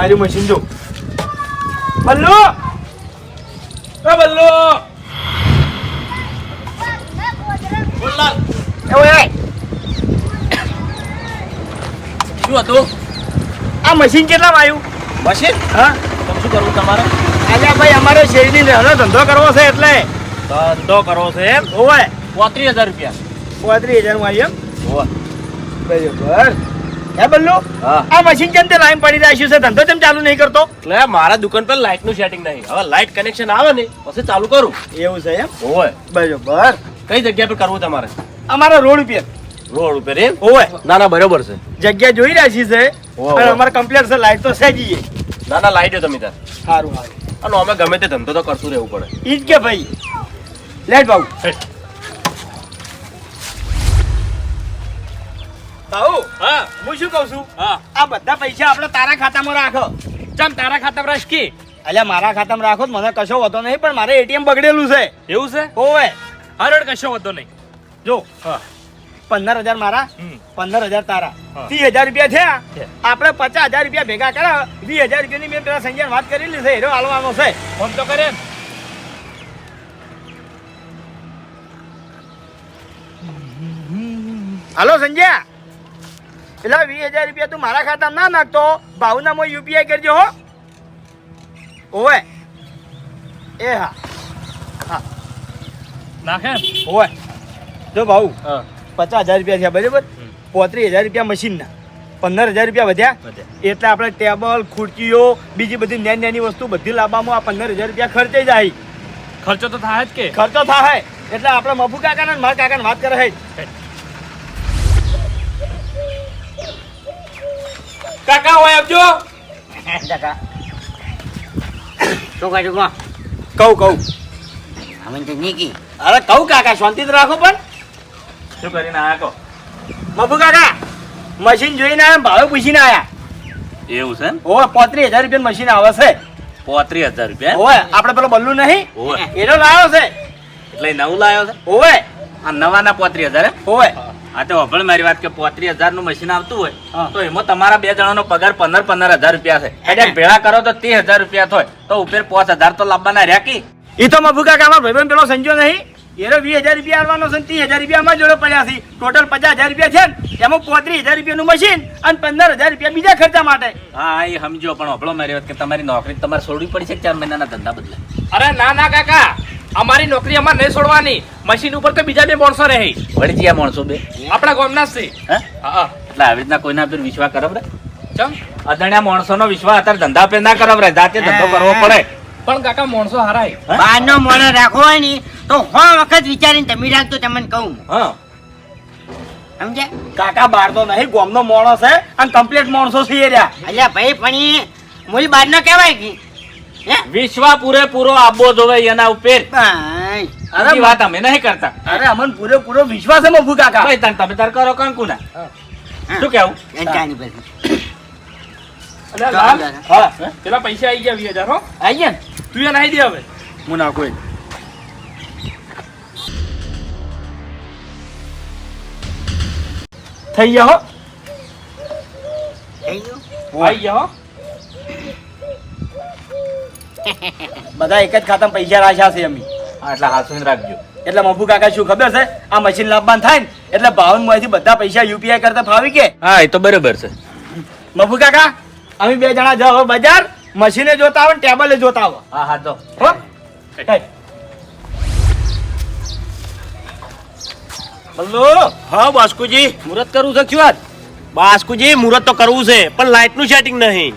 આર્યું machine જો બલ્લો! એ બલ્લુ! એ ઓય શું હતું? આ મશીન કેટલામાં આવ્યું? મશીન? હા. તો શું કરવું તમારે? અલ્યા ભાઈ અમારે શેરી રહેવાનો ધંધો કરવો છે એટલે. ધંધો કરવો છે એમ? ઓવે પોત્રીસ હજાર રૂપિયા. પોત્રીસ હજારમાં આવ્યું હોવે. એમ બરોબર. હે બલ્લુ? આ મશીન કેમ તે લાઈન પડી રાખ્યું છે? ધંધો કેમ ચાલુ નહીં કરતો? એટલે મારા દુકાન પર લાઇટનું સેટિંગ નહીં. હવે લાઇટ કનેક્શન આવે ને પછી ચાલુ કરું. એવું છે એમ? હોય બરોબર. કઈ જગ્યા પર કરવું તમારે? અમારા રોડ ઉપર. રોડ ઉપર એમ? હોય ના ના બરોબર છે. જગ્યા જોઈ રાખી છે. અમારે કમ્પ્લેટ છે લાઈટ તો સેજીએ ના ના લાઈટ તમે તાર સારું સારું. અને અમે ગમે તે ધંધો તો કરતું રહેવું પડે. ઈ જ કે ભાઈ. લેટ બાબુ બાબુ હા હું શું કહું છું? હા. આ બધા પૈસા આપણે તારા ખાતામાં રાખો. ચમ તારા ખાતામાં રાખી અલ્યા મારા ખાતામાં રાખો તો મને કશો વધો નહીં પણ મારે એટીએમ બગડેલું છે. એવું છે? ઓવે હરડ કશો વધો નહીં. જો હા. પંદર હજાર મારા પંદર હજાર તારા. ત્રીસ હજાર રૂપિયા થયા. આપણે પચાસ હજાર રૂપિયા ભેગા કરા વીસ હજાર રૂપિયાની મેં પેલા સંજ્ઞાન વાત કરેલી છે હેરો હાલવાનો છે. ફોન તો કરે. હાલો સંજય. પેલા વીસ હજાર રૂપિયા તું મારા ખાતામાં ના નાખતો? ભાવના માં યુપીઆઈ કરજો હો. ઓવે. એ હા. હા. નાખે? ઓવે. જો ભાઉ પચાસ હજાર રૂપિયા થયા બરાબર? પોત્રીસ હજાર રૂપિયા મશીનના પંદર હજાર રૂપિયા વધ્યા. એટલે આપણે ટેબલ ખુરચીઓ બીજી બધી નાની નાની વસ્તુ બધી લાવવામાં આ પંદર હજાર રૂપિયા ખર્ચે જાય. ખર્ચો તો થાય જ કે. ખર્ચો થાય. એટલે આપણે મફુ કાકાને મારા કાકાને વાત કરે છે. કાકા હોય આપજો શું કહ્યું કહું કહું. અમે તો નીકી અરે કહું કાકા શાંતિ રાખો પણ. શું કરીને આયા કહો? મફુ કાકા મશીન જોઈને આયા ભાવે પૂછીને આયા. એવું છે ઓ પોત્રીસ હજાર રૂપિયા મશીન આવે છે. પોત્રીસ હજાર રૂપિયા? હોય આપણે પેલો બલ્લુ નહીં? એનો લાવ્યો છે. એટલે નવું લાવ્યો છે? ઓવે. આ નવા ના પોત્રીસ હજાર ઓવે. આ તો વભળ મારી વાત કે પોત્રીસ હજારનું મશીન આવતું હોય તો એમાં તમારા બે જણાનો પગાર પંદર પંદર હજાર રૂપિયા છે. એટલે ભેળા કરો તો ત્રીસ હજાર રૂપિયા થાય તો ઉપર પાંચ હજાર તો લાવવાના રહ્યા કી? એ તો મફુ કાકા ભાઈ પેલો સંજો નહીં એનો વીસ હજાર રૂપિયા આવવાનો છે ત્રીસ હજાર રૂપિયા અમારા જોડે પડ્યા છે. ટોટલ પચાસ હજાર રૂપિયા છે ને એમાં પોત્રીસ હજાર રૂપિયાનું મશીન અને પંદર હજાર રૂપિયા બીજા ખર્ચા માટે. હા એ સમજો પણ અભળો મારી વાત કે તમારી નોકરી તમારે છોડવી પડી છે ચાર મહિનાના ધંધા બદલે? અરે ના ના કાકા. અમારી નોકરી અમારે નહીં છોડવાની. મશીન ઉપર તો બીજા બે માણસો રહે. વળી ગયા માણસો બે. આપણા ગામના જ છે. હા? એટલે આવી રીતના કોઈના પર વિશ્વાસ કરો રે ચમ? અજાણ્યા માણસોનો વિશ્વાસ અત્યારે ધંધા પર ના કરો રે જાતે ધંધો કરવો પડે. પણ કાકા માણસો હારાય. બહારનો મોણો રાખવો હોય ને તો હો વખત વિચારીને તમે રાખતો તમને કહું હા. સમજે કાકા બાર તો નહીં ગોમનો માણસ છે અને કમ્પ્લીટ માણસો છે એ રહ્યા. અલ્યા ભાઈ પણ મૂળ બાર નો કહેવાય કે હે? વિશ્વાસ પૂરેપૂરો આબો જોવે એના ઉપર. અરે વાત અમે નહીં કરતા. અરે અમને પૂરેપૂરો વિશ્વાસ છે મફુ કાકા. ભાઈ તને તમે તાર કરો કંકુના શું કેવું પેલા પૈસા આવી ગયા વીસ હજાર હો. આઈ ગયા તું એ નહીં દે હવે. હું નાખું એ. થઈ ગયા હો. થઈ ગયો? આવી ગયા હો. બધા એક જ ખાતામાં પૈસા રાખ્યા છે અમે. હા એટલે હાથવીને રાખજો. એટલે મફુ કાકા શું ખબર છે? આ મશીન લાભવાન થાય ને એટલે ભાવનમાંથી બધા પૈસા યુપીઆઈ કરતા ફાવી કે? હા એ તો બરોબર છે. મફુ કાકા અમે બે જણા જાવ બજાર મશીને જોતા આવો ને ટેબલે જોતા આવો. હા હા તો હો. હલો? હા બાસ્કુજી. મુરત કરવું છે વાત? બાસ્કુજી મુરત તો કરવું છે પણ લાઇટનું સેટિંગ નહીં.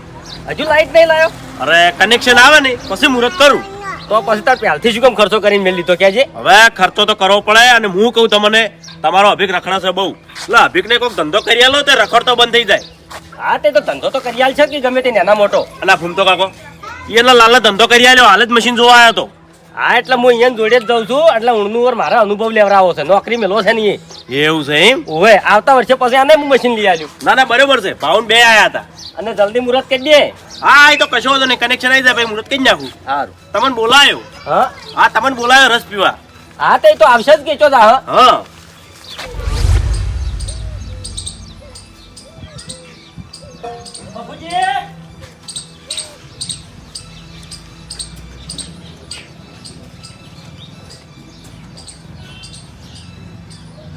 હજુ લાઈટ નહીં લાયો? અરે કનેક્શન આવે ને પછી મુહૂર્ત કરું. તો પછી તાર પહેલથી શું કેમ ખર્ચો કરીને મેળ લીધો કેજે હવે ખર્ચો તો કરવો પડે અને હું કહું તમને તમારો અભિક રખડા છે બહુ. એટલે અભિક ને કોઈક ધંધો કરી આલો તે રખડ તો બંધ થઈ જાય. હા તે તો ધંધો તો કરી આલ છે કે ગમે તે નાના મોટો? અલા ભૂમતો કાકો એના લાલા ધંધો કરી આલ્યો હાલ જ મશીન જોવા આવ્યો તો. હા એટલે હું અહીંયા જોડે જ જાઉં છું. એટલે ઊંડનું ઓર મારા અનુભવ લેવડાવો છે. નોકરી મેલો છે ને એવું છે એમ? ઓવે આવતા વર્ષે પછી આને હું મશીન લઈ આવ્યું ના ના બરોબર છે. ભાવન બે આયા હતા. અને જલ્દી મુહૂર્ત કરી દે. હા એ તો કશો વાંધો નહીં. કનેક્શન આવી જાય ભાઈ મુહૂર્ત કરી નાખું. સારું તમને બોલાયો? હા? હા તમને બોલાયો રસ પીવા. હા તે તો આવશે જ કે ચો જા હા. હા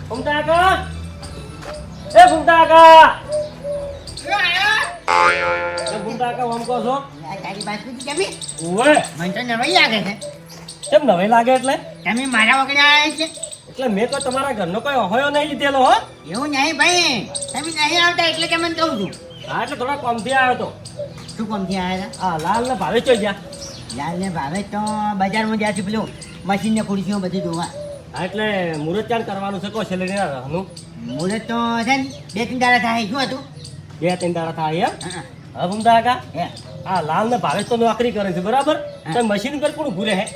ફૂમતા કાકા એ ફૂમતા કાકા એ ફૂમતા કાકા કહો છો? તારી બાજુથી કેમી? મને તો નવાઈ લાગે છે. કેમ નવે લાગે એટલે? તમે મારા વગર આવ્યા છે. એટલે મેં કોઈ તમારા ઘરનો કોઈ અહોયો નહીં લીધેલો હો. એવું નહીં ભાઈ. તમે નહીં આવતા એટલે તમને કહું છું. હા એટલે થોડા કોમથી આવ્યો તો. શું કોમથી આવ્યા હતા? લાલ ને ભાવે ચોઈ ગયા લાલ ને ભાવે તો બજારમાં જ્યાંથી પેલું મશીન ને ખુરશીઓ બધી હા એટલે મુહૂર્ત ચાર કરવાનું છે? કોઈ ના રહનું મુહૂર્ત તો છે ને બે ત્રણ દાડા થાય શું હતું? બે ત્રણ દાડા થાય એમ? હા, હા. ફૂમતા કાકા હે. આ લાલ ને ભાવેશ તો નોકરી કરે છે બરાબર? તો મશીન પર કોણ ઘૂરે હે?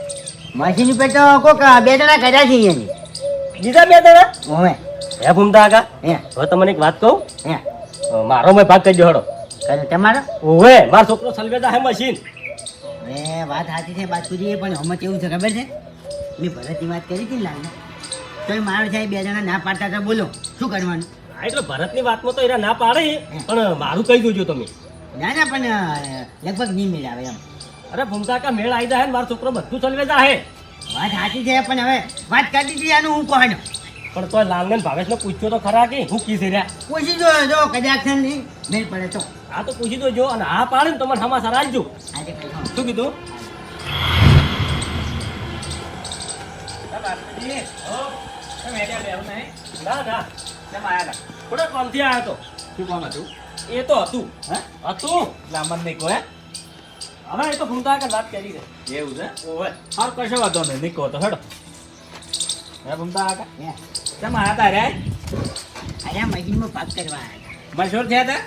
મશીન પર તો કોક બે જણા કર્યા છે એની. બીજા બે દાડા? હવે હે કાકા હે. હવે તમને એક વાત કહું? હે. મારો મેં ભાગ કરી હડો. કરે તમારો? ઓવે મારો છોકરો સલવેદા હે મશીન. એ વાત સાચી છે બાજુજી પણ હમત કેવું છે ખબર છે? મેં ભરતની વાત કરી હતી ને લાલને. તો મારો સાહેબ બે જણા ના પાડતા હતા બોલો શું કરવાનું? હા એટલે ભરતની વાતમાં તો એના ના પાડે પણ મારું કહી દેજો તમે? ના ના પણ લગભગ નહીં મેળ આવે એમ. અરે ભૂમકાકા મેળ આવી જાય ને મારો છોકરો બધું ચલવે હે વાત સાચી છે પણ હવે વાત કરી દીધી આનું હું કહવાનો પણ તો લાલને ભાવેશને પૂછ્યો તો ખરા કે હું કીધે રહ્યા પૂછી જો જો કદાચ નહીં મેળ પડે તો. આ તો પૂછી દો અને આ પાડે ને તો મને શું આવજો આજે કઈ હા. શું કીધું ના ના થોડા કોમથી આવ્યો હતો શું કામ હતું એ તો હતું હે હતું લાંબન નહીં કહે હવે એ તો ભૂમતા કા વાત કરી છે એવું છે ઓવે કશો વાંધો નહીં નહીં કહો તો હેડો હે ભમતા કાકા હે. કેમ આયા તા રે અરે મશીનમાં પાક કરવા આવ્યા મશહૂર થયા હતા.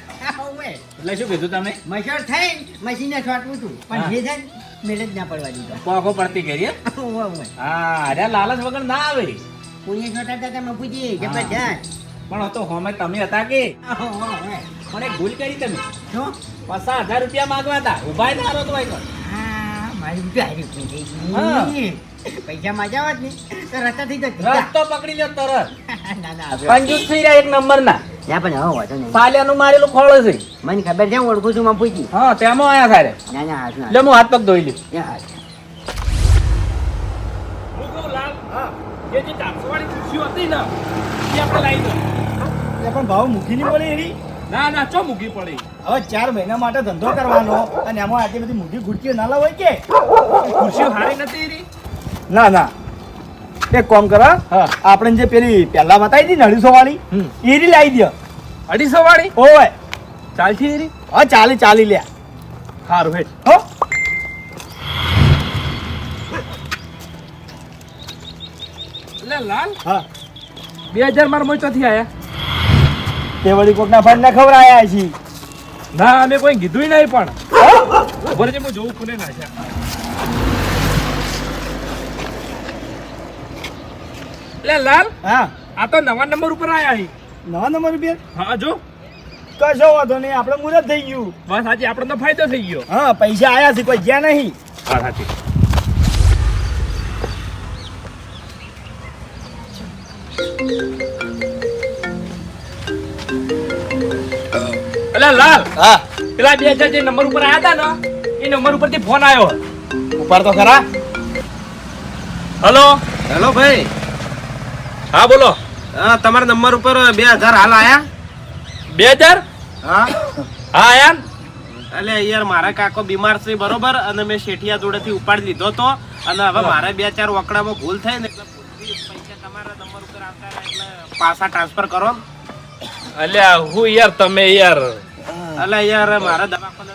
એટલે શું કીધું તમે? મશોર થઈ મશીને છોટવું હતું પણ જે છે મેળ જ ના પડવા દીધો. પોખો પડતી કરી હે? અરે લાલચ વગર ના આવે. પુણ્ય છોટા હતા તમે પૂછીએ જબરજસ્ત પણ તો હોમે તમે હતા કે? મને પણ એક ભૂલ કરી તમે. શું? પચાસ હજાર રૂપિયા માંગવા હતા. ઊભા ના રહો તો. ભાઈ હા મારી ગાડી થઈ ગઈ. પૈસા મજા આવત ને તો રસ્તા થઈ જત રસ્તો પકડી લો તરત. કંજૂસ થઈ રહ્યા એક નંબર ના ના પણ હવે વાંધો નહીં. પાલિયાનું મારેલું ખોળો છે. મને ખબર છે ઓળખું છું માં પૂછી. હા તેમાં આયા સારે ના ના હાથ ના. એટલે હું હાથ પગ ધોઈ લ્યું એ હાથ. હું કહું લાલ એ જે ચારસો વાળી હતી ને એ આપણે લાવી દો. પણ ભાવ મૂકી નહીં પડે એની? ના ના ચો મૂકી પડી? હવે ચાર મહિના માટે ધંધો કરવાનો અને એમાં આટલી બધી મોટી ખુરશીઓ ના લાવાય કે? ખુરશીઓ હારી નથી એની? ના ના. એક કામ કર આપણે જે પેલી પહેલા બતાવી હતી ને અઢીસો વાળી એરી લાવી દે અઢીસો વાળી? ઓય ચાલશે એરી? હા ચાલી ચાલી લે. સારું ભાઈ હો. લાલ. હા. બે હજાર મારા મોચાથી આયા. તે વળી ફંડ ના ખવડાયા છે. ના અમે કોઈ કીધું નહીં પણ. છે હું જોઉં કોને નાખ્યા. એટલે લાલ. હા. આ તો નવા નંબર ઉપર આયા હી. નવા નંબર રૂપિયા હા જો. કશો વાંધો નહીં આપણે મુરત થઈ ગયું. બસ આજે આપણને તો ફાયદો થઈ ગયો. હા પૈસા આયા છે કોઈ ગયા નહીં. હા સાચી. અલા લાલ. હા. પેલા બે હજાર જે નંબર ઉપર આયા હતા ને એ નંબર ઉપરથી ફોન આવ્યો ઉપર તો ખરા. હલો. હેલો ભાઈ. હા બોલો. હા તમારા નંબર ઉપર બે હજાર હાલ આયા. બે હજાર? હા. હા આયા? ને? એટલે યાર મારા કાકો બીમાર છે બરોબર? અને મેં શેઠિયા જોડેથી ઉપાડી લીધો તો. અને હવે મારે બે ચાર વકડામાં ભૂલ થઈ ને એટલે પૈસા તમારા નંબર ઉપર આવતા એટલે પાછા ટ્રાન્સફર કરો. અલ્યા હું યાર તમે યાર. એટલે યાર મારા દવાખાને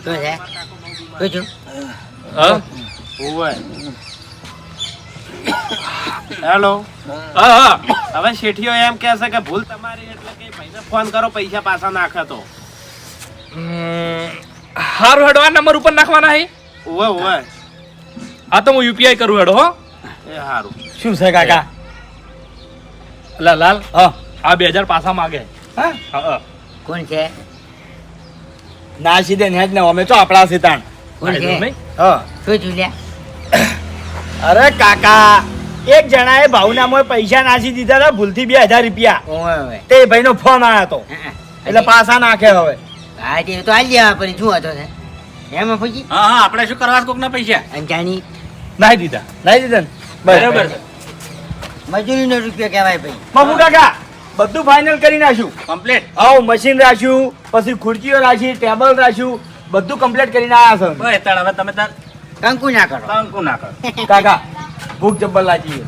કાકો બહુ બીમાર હા? હોવે. હેલો હા હા. હવે શેઠિયો એમ કહે છે કે ભૂલ તમારી એટલે કે ભાઈને ફોન કરો પૈસા પાછા નાખે તો. હારું હેડો આ નંબર ઉપર નાખવાના હે. ઓવે ઓવે આ તો હું યુપીઆઈ કરું હેડો હો. એ હારું. શું છે કાકા? લા લાલ હા. આ બે હજાર પાછા માગે. હા? હા હા. કોણ છે? ના સીધે નેજ ને અમે તો આપણા સીતાણ. કોણ છે હા. શું છું અરે કાકા. એક જણાએ ભાવનામાં પૈસા નાસી દીધા હતા ભૂલથી બે હજાર રૂપિયા. તે ભાઈનો ફોન આવ્યો હતો. હા, એટલે પાછા નાખે હવે. હા તે તો આવી જવા પછી શું હતો એમ પૂછી? હા હા આપણે શું કરવા કોકના પૈસા? અંજાની નાહી દીધા. નહીં દીધા ને? બરાબર. છે મજૂરીનો રૂપિયો કહેવાય ભાઈ. મફુ કાકા બધું ફાઇનલ કરી નાખ્યું. કમ્પ્લીટ આવો મશીન રાખ્યું પછી ખુરચીઓ રાખી ટેબલ રાખ્યું બધું કમ્પ્લીટ કરીને આવ્યા સર હવે તમે તાર કંકુ ના કરો. કંકુ ના કરો. કાકા ભૂખ જબ્બર લાગી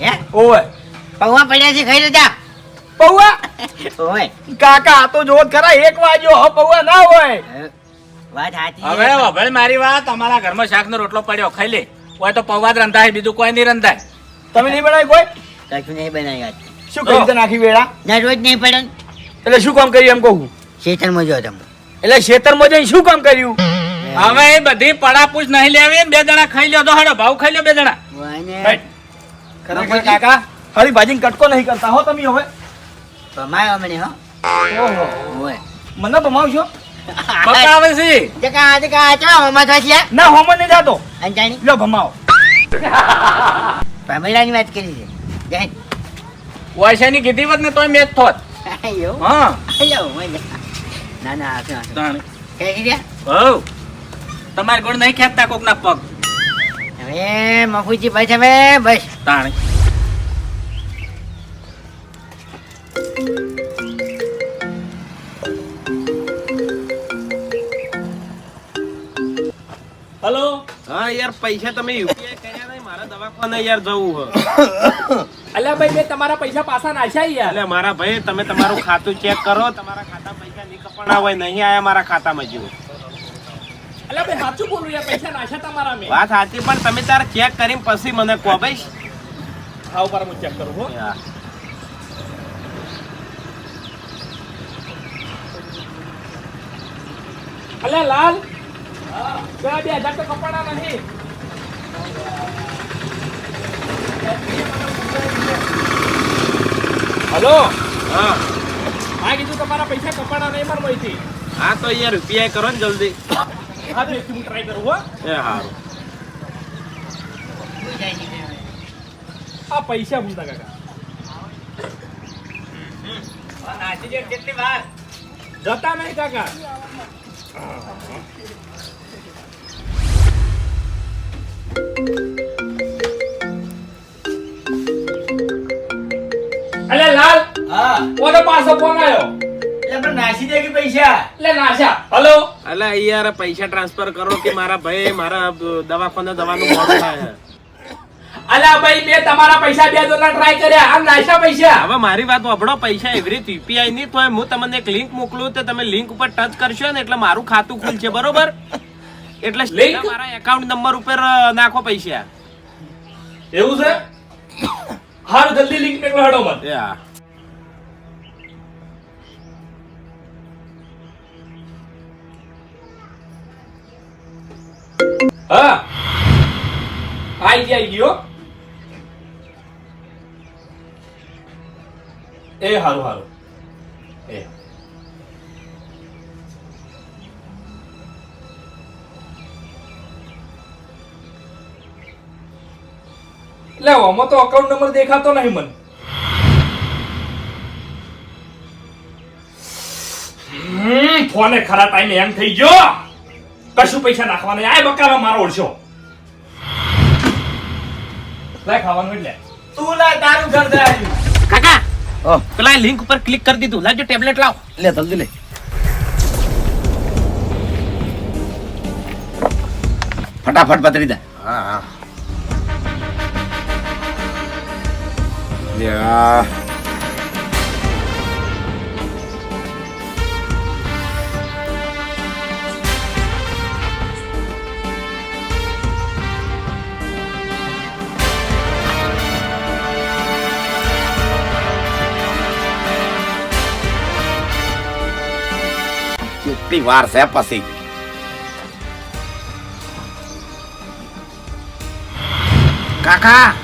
હે? ઓય પૌવા પડ્યા છે ખાઈ લેજા. પૌવા? ઓય કાકા આ તો જોત ખરા એક વાગ્યો હો પૌવા ના હોય. વાત સાચી હવે હવે મારી વાત અમારા ઘરમાં શાકનો રોટલો પડ્યો ખાઈ લે. કોઈ તો પૌવા જ રંધાય બીજું કોઈ નહીં રંધાય. તમે નહીં બનાવી કોઈ? કશું નહીં બનાવી શું કરી તો? નાખી વેળા? ના રોજ નહીં પડે એટલે શું કામ કર્યું એમ કહું? શેતરમાં જો તમે. એટલે ખેતરમાં જઈને શું કામ કર્યું? હવે એ બધી પડાપૂછ નહીં લેવી બે જણા ખાઈ લ્યો તો હડો ભાવ ખાઈ લ્યો બે જણા. ખરેખર કાકા હરી ભાજી કટકો નહીં કરતા હો તમે હવે. ભમાયો મને હો. ઓહો. મને ભમાવશો? બતાવે છે. જકા જકા ચા મમા થશે ના હોમર નહીં જાતો. અંજાણી લો ભમાવો. ભમેલાની વાત કરી છે. વૈશાની કીધી હોત ને તોય મેચ થોત. હા. ના ના. કઈ ગયા હઉ. તમારે ગુણ નહીં ખેંચતા કોકના પગ. હવે મફુજી બસ હવે બસ. તાણી. હલો? હા યાર પૈસા તમે યુપીઆઈ કર્યા નહીં મારા દવાખાને યાર જવું હ અલ્યા ભાઈ મેં તમારા પૈસા પાછા નાખ્યા યાર. એટલે મારા ભાઈ તમે તમારું ખાતું ચેક કરો તમારા ખાતા પૈસા નહીં કપડા હોય નહીં આયા મારા ખાતામાં જીવો. અલ્યા ભાઈ સાચું બોલું યાર પૈસા નાખ્યા તમારા મેં. વાત સાચી પણ તમે તાર ચેક કરીને પછી મને કહો ભાઈ. હા ઉપર હું ચેક કરું હો. હા. અલ્યા લાલ. હા બે હજાર તો કપાણા નહીં. હલો? હા. હા કીધું તમારા પૈસા કપાણા નહીં મારા મોઈથી હા તો યાર રૂપિયા કરો ને જલ્દી. હા તો એકથી હું ટ્રાય કરું હો એ હારું આ પૈસા ભૂલતા કાકા કેટલી વાર જતા નહીં કાકા અલ્યા લાલ હા કોનો પાછો ફોન આવ્યો એટલે પણ નાસી દે કે પૈસા? એટલે નાશા હલો? અલે યાર પૈસા ટ્રાન્સફર કરો કે મારા ભાઈ મારા દવાખાને દવાનું મોડું થાય? છે. ભાઈ મેં તમારા પૈસા બે દોના ટ્રાય કર્યા. આ નાશા પૈસા. હવે મારી વાત વાપરો પૈસા એવી રીતે યુપીઆઈ ની તો હું તમને એક લિંક મોકલું તો તમે લિંક ઉપર ટચ કરશો ને એટલે મારું ખાતું ખુલશે બરોબર? એટલે લિંક મારા એકાઉન્ટ નંબર ઉપર નાખો પૈસા. એવું છે? હારું જલ્દી લિંક મેકલો હડો મત હા. આઈ આઈ ગયો. એ હારું હારું. એ. એટલે આમાં તો અકાઉન્ટ નંબર દેખાતો નહીં મને. ફોને ખરા ટાઈમે એમ થઈ ગયો. કશું પૈસા નાખવાના આ બકાવા મારો ઓળશો. લાય ખાવાનું એટલે. તું લાય તારું ઘર દે કાકા પેલા લિંક ઉપર ક્લિક કરી દીધું. લાજો ટેબ્લેટ લાવ. લે જલ્દી લે. ફટાફટ પતરી દે. હા હા. કેટલી વાર છે પછી? કાકા!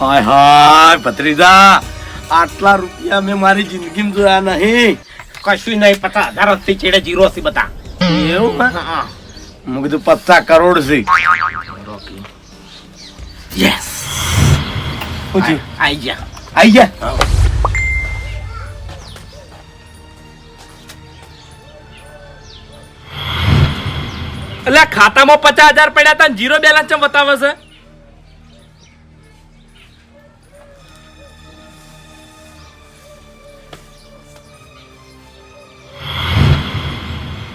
હાય હાય ભત્રીજા! આટલા રૂપિયા મેં મારી જિંદગીમાં જોયા નહીં. કશું નહીં પચાસ હજારથી ચેડે જીરો થી બધા. એવું? મેં કીધું પચાસ કરોડ છે. યસ આઈ ગયા. આઈ ગયા? એટલે ખાતામાં પચાસ હજાર પડ્યા હતા જીરો બેલેન્સ ચમ બતાવે છે?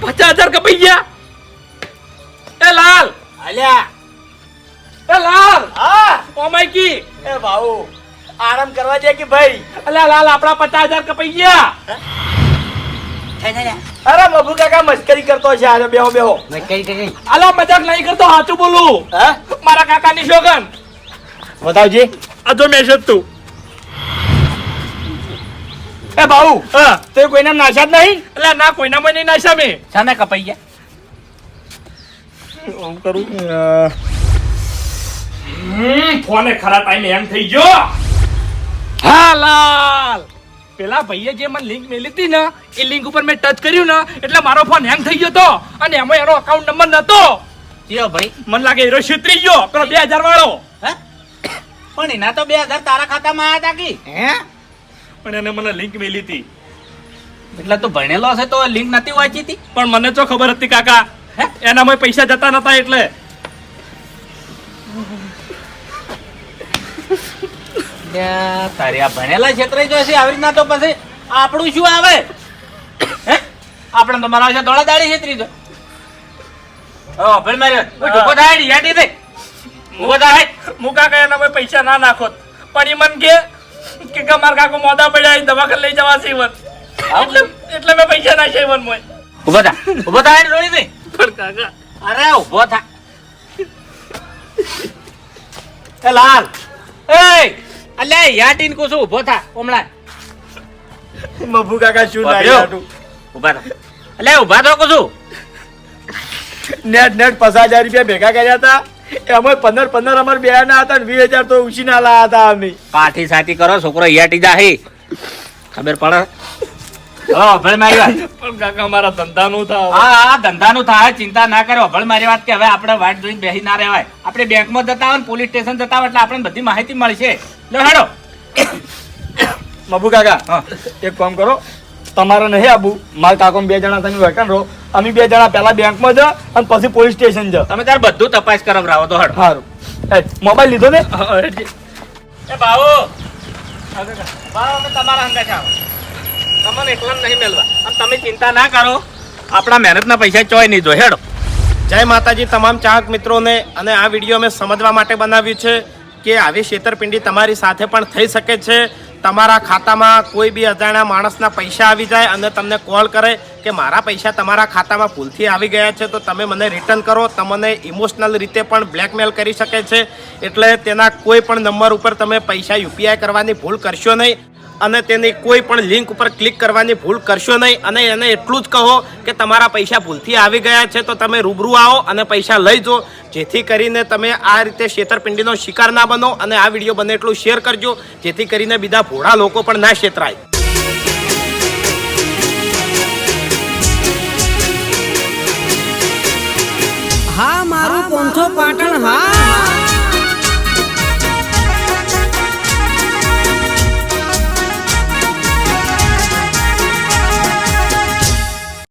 પચાસ હજાર કપાઈ ગયા? એ લાલ! અલ્યા! એ લાલ! હા! ઓ માઈકી એ ભાઉ આરામ કરવા જાય કે ભાઈ. અલ્યા લાલ આપણા પચાસ હજાર કપાઈ ગયા. અરે મભુ કાકા મસ્કરી કરતો છે આજે બેહો બેહો. મસ્કરી કરી. અલા મજાક નહીં કરતો સાચું બોલું. હા? મારા કાકાની શોગન. બતાવજી આ જો મેસેજ તું. એ બાઉ હા. તે કોઈના નાશા જ નહીં? એટલે ના કોઈના મને નહીં નાશા મેં. સામે કપાઈ ગયા. હું કરું? હમ, ફોને ખરા ટાઈમે એમ થઈ ગયો. હા લાલ. પેલા ભાઈએ જે મને લિંક મેલી હતી ને એ લિંક ઉપર મેં ટચ કર્યું ને એટલે મારો ફોન હેંગ થઈ ગયો તો. અને એમાં એનો અકાઉન્ટ નંબર નતો. ચિયો ભાઈ? મને લાગે એરો છેતરી ગયો પેલો બે હજાર વાળો. પણ એના તો બે હજાર તારા ખાતામાં આયા હતા કે. હે? પણ એને મને લિંક મેલી હતી એટલે તો ભણેલો હશે તો લિંક નથી વાંચી હતી પણ મને તો ખબર હતી કાકા? એનામાં પૈસા જતા નતા એટલે. તારી આ ભણેલા ક્ષેત્રે જોશે આવી રીતના તો પછી આપણું શું આવે? હે? આપણે તો મારા છે દોડા દાડી છેતરી તો ઓ ભણ મારે ઊભો થાય હેડી દે. ઊભો મુકા હું ના પૈસા ના નાખો. પણ એ મન કે કે કે મારા કાકો મોદા પડ્યા દવાખાને લઈ જવા છે ઈવન એટલે મેં પૈસા નાખ્યા ઈવન મોય ઊભો થા. ઊભો થા એને રોડી દે પણ કાકા. અરે ઊભો થા. એ લાલ. એ! અલ્યા યાટીન કુછ ઊભો થા ઓમળા મભુ કાકા શું ઊભા લાગ્યું ઊભા ઊભા થા. અલ્યા ઊભા થા કુછ નેટ નેટ પચાસ હજાર રૂપિયા ભેગા કર્યા હતા. અમે પંદર પંદર અમાર બે ના હતા ને વીસ હજાર તો ઉછીના લાયા હતા અમે. કાઠી સાટી કરો છોકરો યાટી જાહી. ખબર પડે? હો ભલે મારી વાત. પણ કાકા મારા ધંધાનું થાય હા હા ધંધાનું થાય ચિંતા ના કરો. ભલે મારી વાત કે હવે આપણે વાટ જોઈને બેસી ના રહેવાય. આપણે બેંકમાં જતા હોય ને પોલીસ સ્ટેશન જતા હોય એટલે આપણને બધી માહિતી મળશે. હેડો મભુ કાકા હા. એક કામ કરો. તમારે નહીં આબુ. મારા કાકો બે જણા તમે વેકન રહો. અમે બે જણા પહેલા બેંકમાં જા અને પછી પોલીસ સ્ટેશન જા તમે તાર બધું તપાસ કરાવરાવો તો હેડો સારું એ મોબાઈલ લીધો ને? એ બાવો બાવો અમે તમારા હંગા જાઓ તમને એકલા નહીં મેળવા અને તમે ચિંતા ના કરો. આપણા મહેનતના પૈસા ચોય નહીં જો હેડો. જય માતાજી તમામ ચાહક મિત્રોને અને આ વીડિયો મેં સમજવા માટે બનાવ્યું છે. કે આવી છેતરપિંડી તમારી સાથે પણ થઈ શકે છે. તમારા ખાતામાં કોઈ બી અજાણ્યા માણસના પૈસા આવી જાય અને તમને કોલ કરે કે મારા પૈસા તમારા ખાતામાં ભૂલથી આવી ગયા છે, તો તમે મને રિટર્ન કરો. તમને ઇમોશનલ રીતે પણ બ્લેકમેલ કરી શકે છે. એટલે તેના કોઈ પણ નંબર ઉપર તમે પૈસા યુપીઆઈ કરવાની ભૂલ કરશો નહીં. અને તેની કોઈ પણ લિંક ઉપર ક્લિક કરવાની ભૂલ કરશો નહીં. અને એને એટલું જ કહો કે તમારા પૈસા ભૂલથી આવી ગયા છે તો તમે રૂબરૂ આવો અને પૈસા લઈ જો. જેથી કરીને તમે આ રીતે છેતરપિંડીનો શિકાર ના બનો અને આ વીડિયો બને એટલું શેર કરજો. જેથી કરીને બીજા ભોળા લોકો પણ ના છેતરાય હા, મારું પાટણ, હા.